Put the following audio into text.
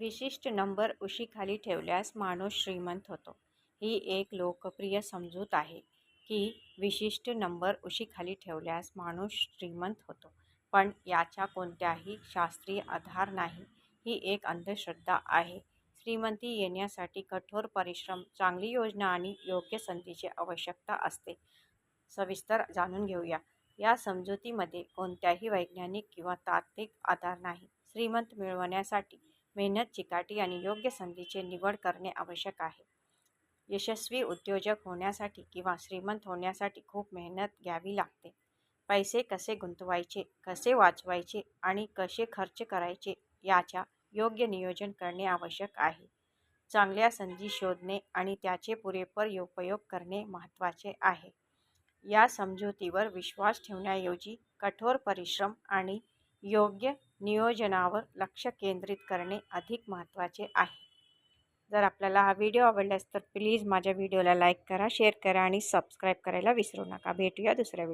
विशिष्ट नंबर उशीखाली ठेवल्यास माणूस श्रीमंत होतो. ही एक लोकप्रिय समजूत आहे की विशिष्ट नंबर उशीखाली ठेवल्यास माणूस श्रीमंत होतो. पण याचा कोणत्याही शास्त्रीय आधार नाही. ही एक अंधश्रद्धा आहे. श्रीमंती येण्यासाठी कठोर परिश्रम चांगली योजना आणि योग्य संधीची आवश्यकता असते. सविस्तर जाणून घेऊया. या समजुतीमध्ये कोणत्याही वैज्ञानिक किंवा तात्विक आधार नाही. श्रीमंत मिळवण्यासाठी मेहनत चिकाटी आणि योग्य संधीची निवड करणे आवश्यक आहे. यशस्वी उद्योजक होण्यासाठी किंवा श्रीमंत होण्यासाठी खूप मेहनत घ्यावी लागते. पैसे कसे गुंतवायचे कसे वाचवायचे आणि कसे खर्च करायचे याच्या योग्य नियोजन करणे आवश्यक आहे. चांगल्या संधी शोधणे आणि त्याचे पुरेपूर उपयोग करणे महत्त्वाचे आहे. या समजुतीवर विश्वास ठेवण्याऐवजी कठोर परिश्रम आणि योग्य नियोजनावर लक्ष केंद्रित करणे अधिक महत्त्वाचे आहे. जर आपल्याला हा व्हिडिओ आवडल्यास तर प्लीज माझ्या व्हिडिओला लाईक करा शेअर करा आणि सबस्क्राईब करायला विसरू नका. भेटूया दुसऱ्या व्हिडिओ